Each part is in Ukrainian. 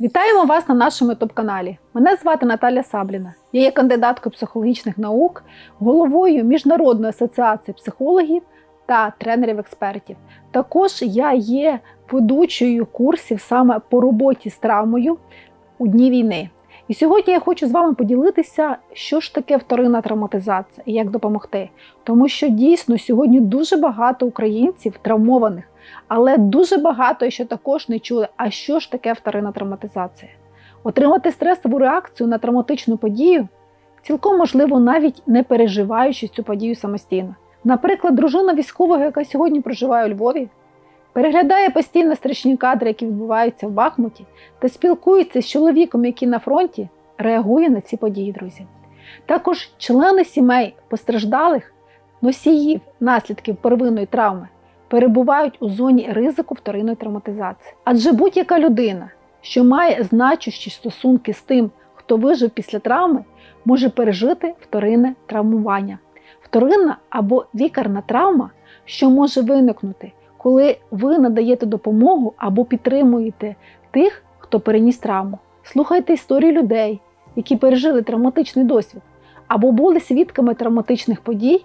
Вітаємо вас на нашому ютуб-каналі. Мене звати Наталя Сабліна. Я є кандидаткою психологічних наук, головою Міжнародної асоціації психологів та тренерів-експертів. Також я є ведучою курсів саме по роботі з травмою у дні війни. І сьогодні я хочу з вами поділитися, що ж таке вторинна травматизація і як допомогти. Тому що дійсно сьогодні дуже багато українців травмованих, але дуже багато ще також не чули, а що ж таке вторинна травматизація. Отримати стресову реакцію на травматичну подію цілком можливо, навіть не переживаючи цю подію самостійно. Наприклад, дружина військового, яка сьогодні проживає у Львові, переглядає постійно страшні кадри, які відбуваються в Бахмуті, та спілкується з чоловіком, який на фронті, реагує на ці події, друзі. Також члени сімей постраждалих носіїв наслідків первинної травми перебувають у зоні ризику вторинної травматизації. Адже будь-яка людина, що має значущі стосунки з тим, хто вижив після травми, може пережити вторинне травмування. Вторинна або лікарна травма, що може виникнути, коли ви надаєте допомогу або підтримуєте тих, хто переніс травму. Слухайте історії людей, які пережили травматичний досвід, або були свідками травматичних подій,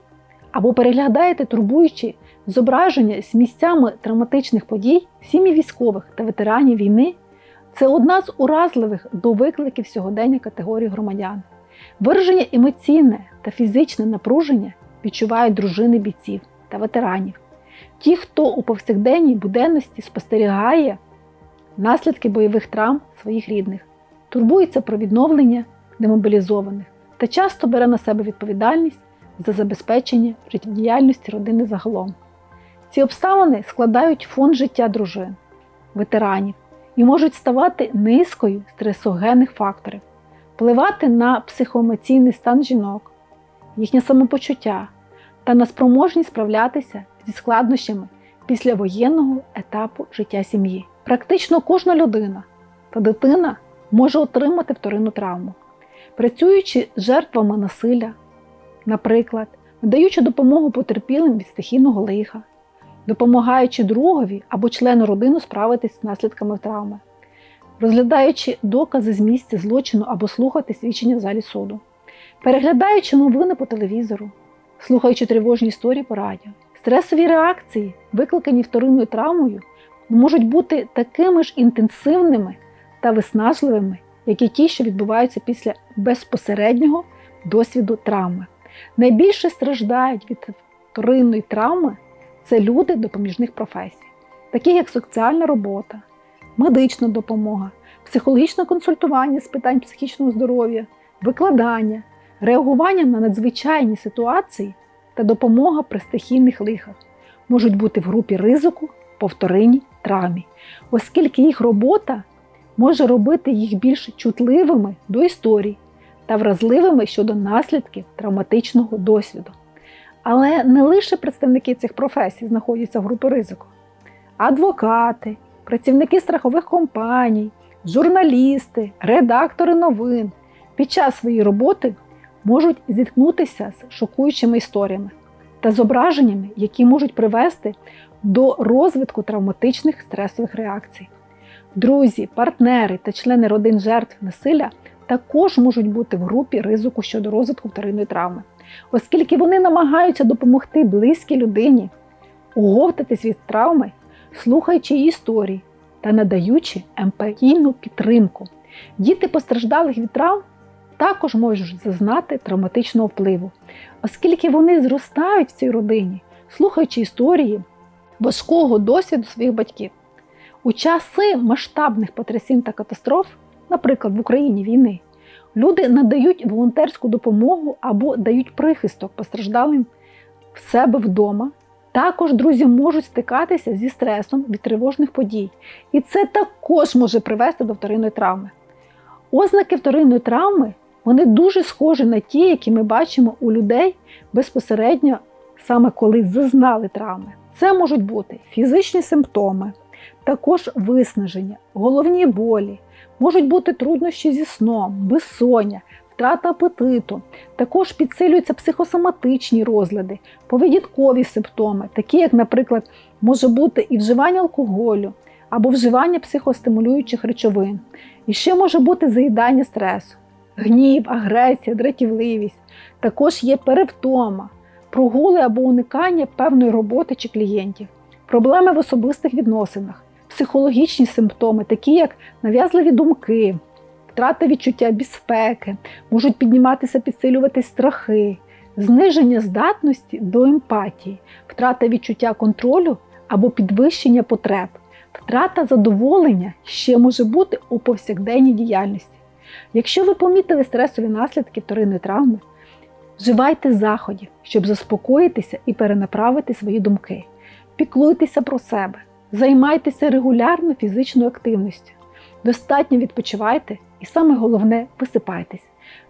або переглядаєте турбуючі зображення з місцями травматичних подій, сім'ї військових та ветеранів війни це одна з уразливих до викликів сьогодення категорії громадян. Вираження емоційне та фізичне напруження відчувають дружини бійців та ветеранів. Ті, хто у повсякденній буденності спостерігає наслідки бойових травм своїх рідних, турбується про відновлення демобілізованих та часто бере на себе відповідальність за забезпечення життєдіяльності родини загалом. Ці обставини складають фон життя дружин, ветеранів і можуть ставати низкою стресогенних факторів, впливати на психоемоційний стан жінок, їхнє самопочуття та на спроможність справлятися зі складнощами післявоєнного етапу життя сім'ї. Практично кожна людина та дитина може отримати вторинну травму, працюючи з жертвами насилля, наприклад, надаючи допомогу потерпілим від стихійного лиха, допомагаючи другові або члену родини справитись з наслідками травми, розглядаючи докази з місця злочину або слухати свідчення в залі суду, переглядаючи новини по телевізору, слухаючи тривожні історії по радіо. Стресові реакції, викликані вторинною травмою, можуть бути такими ж інтенсивними та виснажливими, як і ті, що відбуваються після безпосереднього досвіду травми. Найбільше страждають від вторинної травми це люди допоміжних професій, такі як соціальна робота, медична допомога, психологічне консультування з питань психічного здоров'я, викладання, реагування на надзвичайні ситуації та допомога при стихійних лихах можуть бути в групі ризику по вторинній травмі, оскільки їх робота може робити їх більш чутливими до історій та вразливими щодо наслідків травматичного досвіду. Але не лише представники цих професій знаходяться в групі ризику. Адвокати, працівники страхових компаній, журналісти, редактори новин під час своєї роботи можуть зіткнутися з шокуючими історіями та зображеннями, які можуть привести до розвитку травматичних стресових реакцій. Друзі, партнери та члени родин жертв насилля також можуть бути в групі ризику щодо розвитку вторинної травми, оскільки вони намагаються допомогти близькій людині оговтатись від травми, слухаючи її історії та надаючи емпатійну підтримку. Діти постраждалих від травм також можуть зазнати травматичного впливу, оскільки вони зростають в цій родині, слухаючи історії важкого досвіду своїх батьків. У часи масштабних потрясінь та катастроф, наприклад, в Україні війни, люди надають волонтерську допомогу або дають прихисток постраждалим в себе вдома. Також друзі можуть стикатися зі стресом від тривожних подій, і це також може привести до вторинної травми. Ознаки вторинної травми вони дуже схожі на ті, які ми бачимо у людей безпосередньо саме коли зазнали травми. Це можуть бути фізичні симптоми, також виснаження, головні болі, можуть бути труднощі зі сном, безсоння, втрата апетиту. Також підсилюються психосоматичні розлади, поведінкові симптоми, такі як, наприклад, може бути і вживання алкоголю, або вживання психостимулюючих речовин. І ще може бути заїдання стресу, гнів, агресія, дратівливість. Також є перевтома, прогули або уникання певної роботи чи клієнтів, проблеми в особистих відносинах, психологічні симптоми, такі як нав'язливі думки, втрата відчуття безпеки, можуть підніматися, підсилюватись страхи, зниження здатності до емпатії, втрата відчуття контролю або підвищення потреб, втрата задоволення ще може бути у повсякденній діяльності. Якщо ви помітили стресові наслідки вторинної травми, вживайте заходів, щоб заспокоїтися і перенаправити свої думки. Піклуйтеся про себе, займайтеся регулярно фізичною активністю, достатньо відпочивайте і саме головне висипайтесь.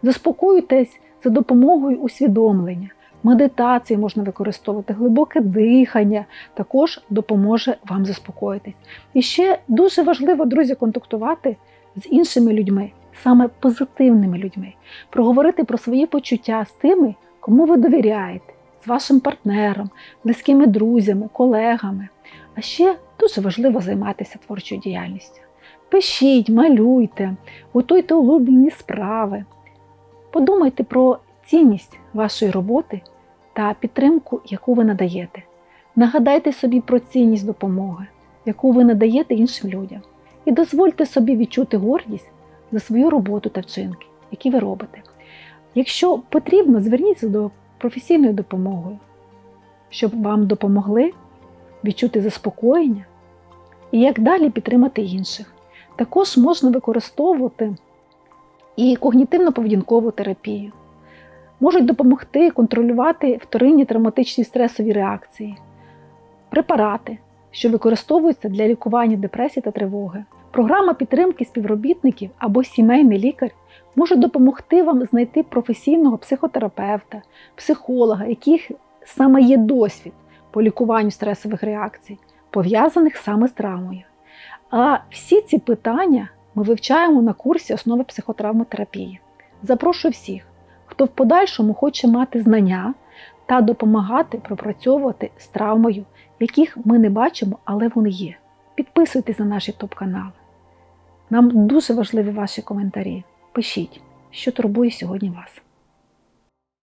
Заспокоюйтесь за допомогою усвідомлення. Медитацію можна використовувати, глибоке дихання також допоможе вам заспокоїтись. І ще дуже важливо, друзі, контактувати з іншими людьми, саме позитивними людьми, проговорити про свої почуття з тими, кому ви довіряєте, з вашим партнером, близькими друзями, колегами. А ще дуже важливо займатися творчою діяльністю. Пишіть, малюйте, готуйте улюблені справи. Подумайте про цінність вашої роботи та підтримку, яку ви надаєте. Нагадайте собі про цінність допомоги, яку ви надаєте іншим людям. І дозвольте собі відчути гордість за свою роботу та вчинки, які ви робите. Якщо потрібно, зверніться до професійною допомогою, щоб вам допомогли відчути заспокоєння і як далі підтримати інших. Також можна використовувати і когнітивно-поведінкову терапію. Можуть допомогти контролювати вторинні травматичні стресові реакції, препарати, що використовуються для лікування депресії та тривоги. Програма підтримки співробітників або сімейний лікар може допомогти вам знайти професійного психотерапевта, психолога, яких саме є досвід по лікуванню стресових реакцій, пов'язаних саме з травмою. А всі ці питання ми вивчаємо на курсі основи психотравмотерапії. Запрошую всіх, хто в подальшому хоче мати знання та допомагати пропрацьовувати з травмою, яких ми не бачимо, але вони є. Підписуйтесь на наші топ-канали. Нам дуже важливі ваші коментарі. Пишіть, що турбує сьогодні вас.